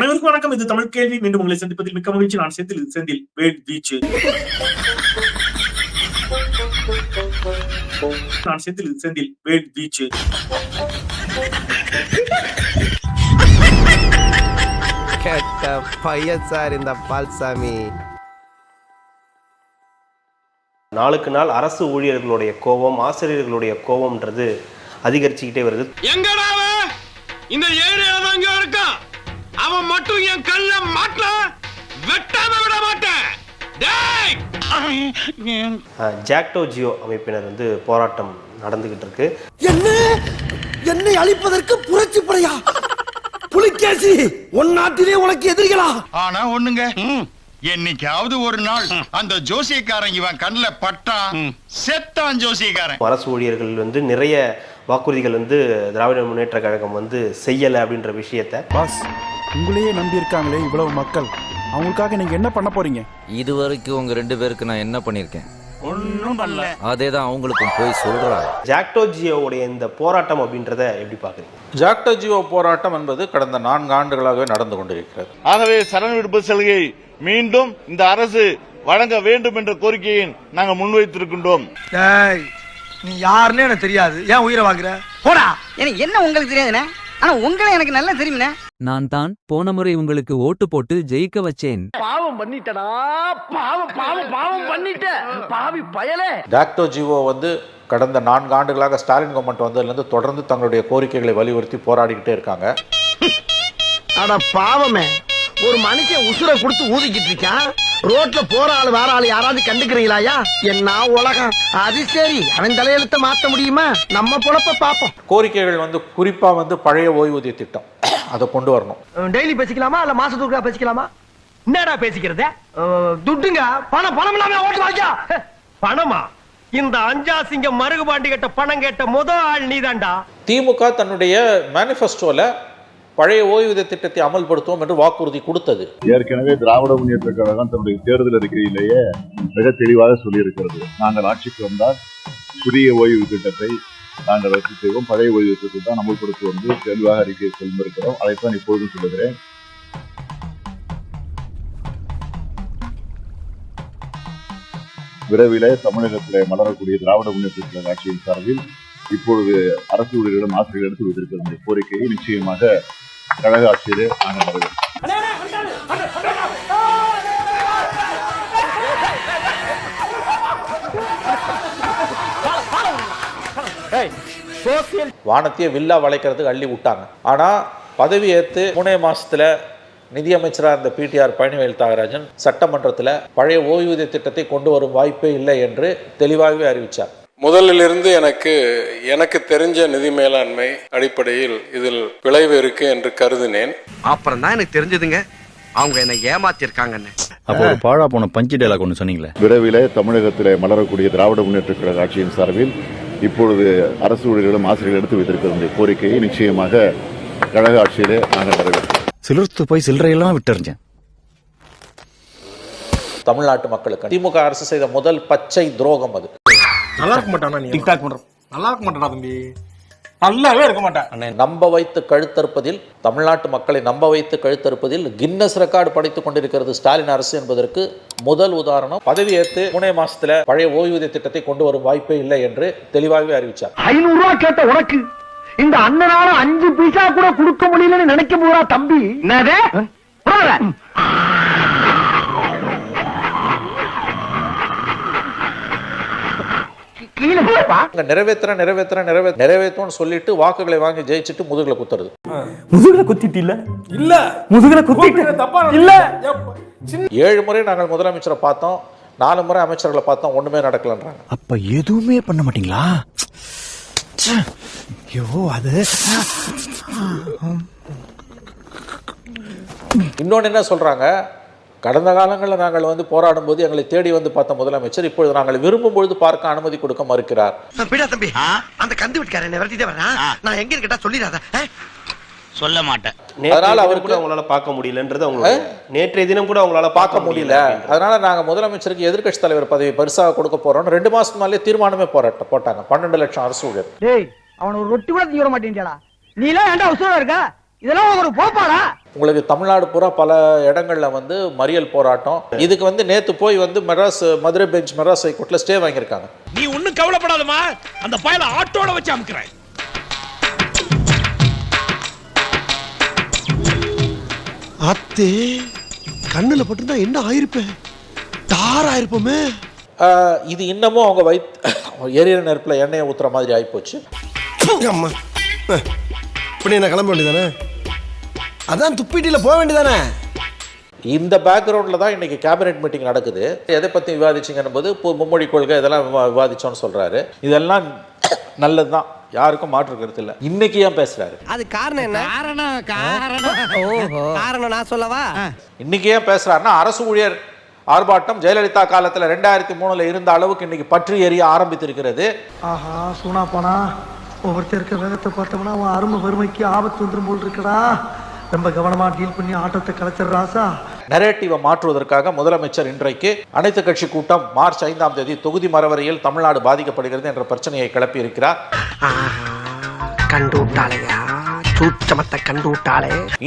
அனைவருக்கும் வணக்கம். இது தமிழ் கேள்வி. மீண்டும் உங்களை சந்திப்பதில் மிக்க மகிழ்ச்சி. நான் செந்தில். செந்தில். வேல் வீச்சு. நான் செந்தில். செந்தில். வேல் வீச்சு. கெட்ட பையன் சார் இந்த பால்சாமி. நாளுக்கு நாள் அரசு ஊழியர்களுடைய கோபம் ஆசிரியர்களுடைய கோபம்ன்றது அதிகரிச்சுக்கிட்டே வருது. எங்கடா இந்த ஏரியால தான் இங்க இருக்கான் அவன் மட்டும் என் கல்ல மாட்டல வெட்டாம விட மாட்டேன். ஜாக்டோ ஜியோ அமைப்பினர் வந்து போராட்டம் நடந்துகிட்டு இருக்கு. என்ன? என்னை அழிப்பதற்கு புரட்சி படையா புலிகேசி உன் நாட்டிலே உனக்கு எதிரிகளா? ஆனா ஒண்ணுங்க என்னைக்காவது ஒரு நாள் அந்த ஜோசியக்காரன் இவன் கண்ணுல பட்டான். செத்தான் ஜோசியக்காரன். அரசு ஊழியர்கள் வந்து நிறைய வாக்குறுதிகள் வந்து திராவிட முன்னேற்ற கழகம் வந்து செய்யலை அப்படின்ற விஷயத்த. பாஸ் உங்களையே நம்பி இருக்காங்களே இவ்வளவு மக்கள். அவங்களுக்காக நீங்க என்ன பண்ண போறீங்க? இது வரைக்கும் உங்க ரெண்டு பேருக்கு நான் என்ன பண்ணிருக்கேன் ஒன்னும் பண்ணல. அதே தான் அவங்களுக்கும் போய் சொல்றாங்க. ஜாக்டோ ஜியோவுடைய இந்த போராட்டம் அப்படின்றத எப்படி பார்க்குறீங்க? ஜாக்டோ ஜியோ போராட்டம் என்பது கடந்த நான்கு ஆண்டுகளாகவே நடந்து கொண்டிருக்கிறது. ஆகவே சரண் விடுப்பு சலுகை மீண்டும் இந்த அரசு வழங்க வேண்டும் என்ற கோரிக்கையை நாங்கள் முன்வைத்திருக்கின்றோம். டேய் நீ யாருன்னு எனக்கு தெரியாது. ஏன் உயிரை வாங்குற? போடா. எனக்கு என்ன உங்களுக்கு தெரியாதுண்ணே? ஆனா உங்களை எனக்கு நல்லா தெரியுமே நான் தான் போன முறை உங்களுக்கு ஓட்டு போட்டு ஜெயிக்க வச்சேன். பாவம் பண்ணிட்டடா. பாவம் பாவம் பாவம் பண்ணிட்ட. பாவி பயலே. ஜாக்டோ ஜியோ வந்து கடந்த நான்கு ஆண்டுகளாக ஸ்டாலின் கவர்மெண்ட் வந்ததுலேருந்து தொடர்ந்து தங்களுடைய கோரிக்கைகளை வலியுறுத்தி போராடிக்கிட்டே இருக்காங்க. அட பாவமே. ஒரு மனுஷன் உசுரை கொடுத்து ஊதிக்கிட்டு இருக்கான். ரோட்ல போற ஆளு வேற ஆளு யாராவது கண்டுக்கிறீங்களாயா? என்ன உலகம்? அது சரி. அவன் தலையெழுத்த மாத்த முடியுமா? நம்ம பொழப்ப பாப்போம் கோரிக்கைகள் வந்து குறிப்பாக வந்து பழைய ஓய்வூதிய திட்டம். அதை கொண்டு வரணும். டெய்லி பேசிக்கலாமா? இல்ல மாசத்துக்கு பேசிக்கலாமா? என்னடா பேசிக்கிறது? துட்டுங்க. பணம் பணம் இல்லாம ஓட்டு வாங்க பணமா? இந்த அஞ்சாசிங்க மருகு பாண்டி கட்ட பணம் கேட்ட முத ஆள் நீதான்டா. திமுக தன்னுடைய மேனிஃபெஸ்டோல பழைய ஓய்வூதிய திட்டத்தை அமல்படுத்துவோம் என்று வாக்குறுதி கொடுத்தது. ஏற்கனவே திராவிட முன்னேற்ற கழகம் தன்னுடைய தேர்தல் அறிக்கையிலேயே மிக தெளிவாக சொல்லியிருக்கிறது. நாங்கள் ஆட்சிக்கு வந்தால் புதிய ஓய்வு திட்டத்தை நாங்கள் ரத்து செய்வோம். பழைய ஓய்வு திட்டத்தை தான் அமல்படுத்துவோம் என்று தெளிவாக அறிக்கையை சொல்லியிருக்கிறோம். அதைத்தான் இப்பொழுதும் சொல்லுகிறேன். விரைவிலே தமிழகத்திலே மலரக்கூடிய திராவிட முன்னேற்ற கழக ஆட்சியின் சார்பில் இப்பொழுது அரசு ஊழியர்களிடம் ஆசிரியர்கள் எடுத்து வைத்திருக்கிற கோரிக்கையை நிச்சயமாக கழக ஆட்சியிலே நாங்கள் வானத்தையே வில்லா வளைக்கிறதுக்கு அள்ளி விட்டாங்க. ஆனால் பதவி ஏற்று மூணே மாசத்துல நிதியமைச்சராக இருந்த பிடிஆர் பழனிவேல் தியாகராஜன் சட்டமன்றத்தில் பழைய ஓய்வூதிய திட்டத்தை கொண்டு வரும் வாய்ப்பே இல்லை என்று தெளிவாகவே அறிவித்தார் முதலிலிருந்து எனக்கு எனக்கு தெரிஞ்ச நிதி மேலாண்மை அடிப்படையில் இதில் விளைவு இருக்கு என்று கருதினேன். அப்புறம் தான் எனக்கு தெரிஞ்சதுங்க. அவங்க என்ன ஏமாத்திருக்காங்கன்னு. அப்போ ஒரு பாழா போன பஞ்சு டைலாக் ஒன்று சொன்னீங்களே? விரைவிலே தமிழகத்திலே மலரக்கூடிய திராவிட முன்னேற்ற கழக ஆட்சியின் சார்பில் இப்பொழுது அரசு ஊழியர்களும் ஆசிரியர்கள் எடுத்து வைத்திருக்கிற இந்த கோரிக்கையை நிச்சயமாக கழக ஆட்சியிலே நாங்கள் நிறைவேற்றுவோம் சிலிர்த்து போய் சில்லறையெல்லாம் விட்டுறிஞ்சேன். தமிழ்நாட்டு மக்களுக்கு. திமுக அரசு செய்த முதல் பச்சை துரோகம் அது. நல்லா இருக்க மாட்டானா நீ? டிக்டாக் பண்ற நல்லா இருக்க மாட்டானா தம்பி? நல்லாவே இருக்க மாட்டேன். நம்ப வைத்து கழுத்தறுப்பதில் தமிழ்நாட்டு மக்களை நம்ப வைத்து கழுத்தறுப்பதில் கின்னஸ் ரெக்கார்டு படைத்துக் கொண்டிருக்கிறது ஸ்டாலின் அரசு என்பதற்கு முதல் உதாரணம் பதவி ஏற்று மூணே மாசத்துல பழைய ஓய்வூதிய திட்டத்தை கொண்டு வரும் வாய்ப்பே இல்லை என்று தெளிவாகவே அறிவித்தார் ஐநூறு ரூபா கேட்ட உனக்கு இந்த அண்ணனால அஞ்சு பைசா கூட கொடுக்க முடியலன்னு நினைக்க போறா தம்பி. என்னது? கீழே போப்பா இங்க நிறைவேற்ற நிறைவேற்ற நிறைவே நிறைவேற்றோம்னு சொல்லிட்டு வாக்குகளை வாங்கி ஜெயிச்சுட்டு முதுகுல குத்துறது. முதுகுல குத்திட்டு இல்ல? இல்ல. முதுகுல குத்திட்டு தப்பா இல்ல. ஏழு முறை நாங்கள் முதலமைச்சரை பார்த்தோம். நாலு முறை அமைச்சர்களை பார்த்தோம். ஒண்ணுமே நடக்கலன்றாங்க. அப்ப எதுவுமே பண்ண மாட்டீங்களா. ஐயோ அது இன்னொன்று என்ன சொல்றாங்க? கடந்த காலங்களில் நாங்கள் வந்து போராடும் போது எங்களை தேடி வந்து பார்த்த முதலமைச்சர் இப்பொழுது நாங்கள் விரும்பும் பொழுது பார்க்க அனுமதி கொடுக்க மறுக்கிறார். பிடா தம்பி. அந்த கந்து நான் எங்க இருக்கட்டா சொல்லிடாத. சொல்ல மாட்டேன். அதனால அவருக்கு- அவங்களால பார்க்க முடியலன்றது அவங்களோட நேற்றைய தினம் கூட அவங்களால பார்க்க முடியல அதனால நாங்க முதலமைச்சருக்கு எதிர்க்கட்சி தலைவர் பதவி பரிசாக கொடுக்க போறோம் ரெண்டு மாசத்துக்கு முன்னாலே தீர்மானமே போராட்ட போட்டாங்க. பன்னெண்டு லட்சம் அரசு ஊழியர். டேய் அவன ஒரு ரொட்டி கூட தீவிர மாட்டேன்டா நீ எல்லாம் ஏன்டா உசுரா இருக்க? இதெல்லாம் ஒரு போப்பாடா? உங்களுக்கு தமிழ்நாடு பூரா பல இடங்கள்ல வந்து மறியல் போராட்டம். இதுக்கு வந்து நேத்து போய் வந்து மெட்ராஸ் மதுரை பெஞ்ச் மெட்ராஸ் ஹைகோர்ட்ல ஸ்டே வாங்கியிருக்காங்க. நீ ஒண்ணும் கவலைப்படாதமா அந்த பயல ஆட்டோட வச்சு அமுக்குறேன். அத்தே கண்ணுல பட்டிருந்தா என்ன ஆயிருப்பேன் தார் ஆயிருப்போமே. இது இன்னமும் அவங்க வைத் எரியிற நெருப்புல எண்ணெயை ஊத்துற மாதிரி ஆயிப்போச்சு. அம்மா. இப்படி என்ன கிளம்ப வேண்டியதானே? அதான் துப்பிட்டில போக வேண்டியதானே? இந்த பேக்ரவுண்ட்ல தான் இன்னைக்கு கேபினெட் மீட்டிங் நடக்குது. எதை பத்தி விவாதிச்சிங்கன்னு போது இப்போ மும்மொழி கொள்கை இதெல்லாம் விவா- விவாதிச்சோம்னு சொல்றாரு. இதெல்லாம் நல்லதுதான். யாருக்கும் மாற்று கருத்து இல்லை. இன்னைக்கு ஏன் பேசுறாரு? அது காரணம் என்ன? காரணம் காரணம். காரணம் நான் சொல்லவா? இன்னைக்கு ஏன் பேசுறாருன்னா அரசு ஊழியர் ஆர்ப்பாட்டம் ஜெயலலிதா காலத்துல ரெண்டாயிரத்தி மூணுல இருந்த அளவுக்கு இன்னைக்கு பற்றி எரிய ஆரம்பித்திருக்கிறது. ஆஹா சூனா போனா ஒவ்வொருத்தர் இருக்க வேகத்தை பார்த்தோம்னா அவன் அருமை வறுமைக்கு ஆபத்து வந்துரும் போல் இருக்கடா. ரொம்ப கவனமா டீல் பண்ணி ஆட்டத்தை கலைச்சிடுறாசா நரேட்டிவை மாற்றுவதற்காக முதலமைச்சர் இன்றைக்கு அனைத்து கட்சி கூட்டம் மார்ச் ஐந்தாம் தேதி தொகுதி மரவரையில் தமிழ்நாடு பாதிக்கப்படுகிறது என்ற பிரச்சனையை கிளப்பி இருக்கிறார்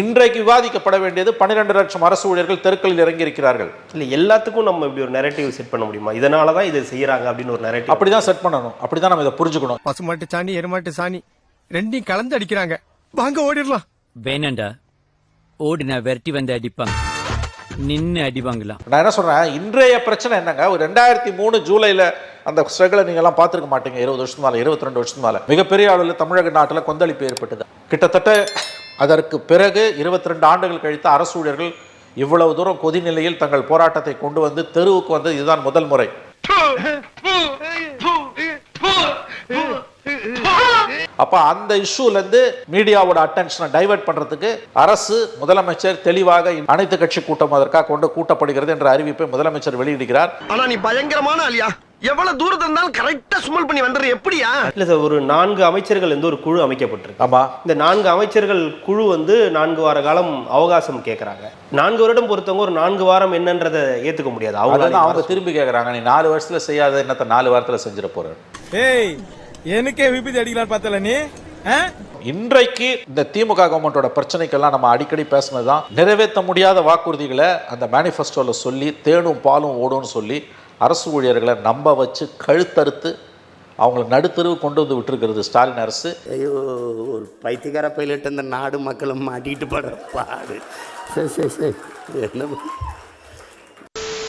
இன்றைக்கு விவாதிக்கப்பட வேண்டியது பன்னிரண்டு லட்சம் அரசு ஊழியர்கள் தெருக்களில் இறங்கி இருக்கிறார்கள் இல்லை எல்லாத்துக்கும் நம்ம இப்படி ஒரு நெரேட்டிவ் செட் பண்ண முடியுமா? இதனால தான் இதை செய்யறாங்க அப்படின்னு ஒரு நெரேட்டிவ் அப்படிதான் செட் பண்ணணும். அப்படிதான் நம்ம இதை புரிஞ்சுக்கணும். பசுமாட்டு சாணி எருமாட்டு சாணி ரெண்டையும் கலந்து அடிக்கிறாங்க. வாங்க ஓடிடலாம். வேணாண்டா. ஓடினா விரட்டி வந்து அடிப்பாங்க. நின்னு அடிவாங்களாம் நான் என்ன சொல்றேன்? இன்றைய பிரச்சனை என்னங்க? ஒரு ரெண்டாயிரத்தி மூணு ஜூலைல அந்த ஸ்ட்ரகிளை நீங்க எல்லாம் பார்த்திருக்க மாட்டீங்க. இருபது வருஷம் மேல இருபத்தி ரெண்டு வருஷம் மேல. மிகப்பெரிய அளவில் தமிழக நாட்டில் கொந்தளிப்பு ஏற்பட்டது. கிட்டத்தட்ட அதற்கு பிறகு இருபத்தி ரெண்டு ஆண்டுகள் கழித்து அரசு ஊழியர்கள் இவ்வளவு தூரம் கொதிநிலையில் தங்கள் போராட்டத்தை கொண்டு வந்து தெருவுக்கு வந்து இதுதான் முதல் முறை. அப்ப அந்த இஷ்யூல இருந்து மீடியாவோட அட்டென்ஷனை டைவர்ட் பண்றதுக்கு அரசு முதலமைச்சர் தெளிவாக அனைத்து கட்சி கூட்டம் அதற்காக கொண்டு கூட்டப்படுகிறது என்ற அறிவிப்பை முதலமைச்சர் வெளியிடுகிறார். ஆனா நீ பயங்கரமான ஆளியா? எவ்வளவு தூரத்துல இருந்தாலும் கரெக்டா சுமல் பண்ணி வந்துடுற எப்படியா? இல்லை சார் ஒரு நான்கு அமைச்சர்கள் வந்து ஒரு குழு அமைக்கப்பட்டிருக்கு. ஆமா. இந்த நான்கு அமைச்சர்கள் குழு வந்து நான்கு வார காலம் அவகாசம் கேட்குறாங்க நான்கு வருடம் பொறுத்தவங்க ஒரு நான்கு வாரம் என்னன்றதை ஏற்றுக்க முடியாது. அவங்க அவங்க திரும்பி கேக்குறாங்க. நீ நாலு வருஷத்துல செய்யாத என்னத்த நாலு வாரத்துல செஞ்சிட போற? ஏய் எனக்கே விபத்து அடிக்கலாம் பார்த்தல நீ? இன்றைக்கு இந்த திமுக கவர்மெண்டோட பிரச்சனைக்கெல்லாம் நம்ம அடிக்கடி பேசினதுதான். நிறைவேற்ற முடியாத வாக்குறுதிகளை அந்த மேனிஃபெஸ்டோல சொல்லி தேனும் பாலும் ஓடும்னு சொல்லி அரசு ஊழியர்களை நம்ப வச்சு கழுத்தறுத்து அவங்களை நடுத்தருவு கொண்டு வந்து விட்டுருக்கிறது ஸ்டாலின் அரசு. ஐயோ ஒரு பைத்தியக்கார பைலட் அந்த நாடு மக்களும் மாட்டிட்டு படுற பாடு. சரி சரி சரி என்ன?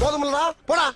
போதுமில்லடா போடா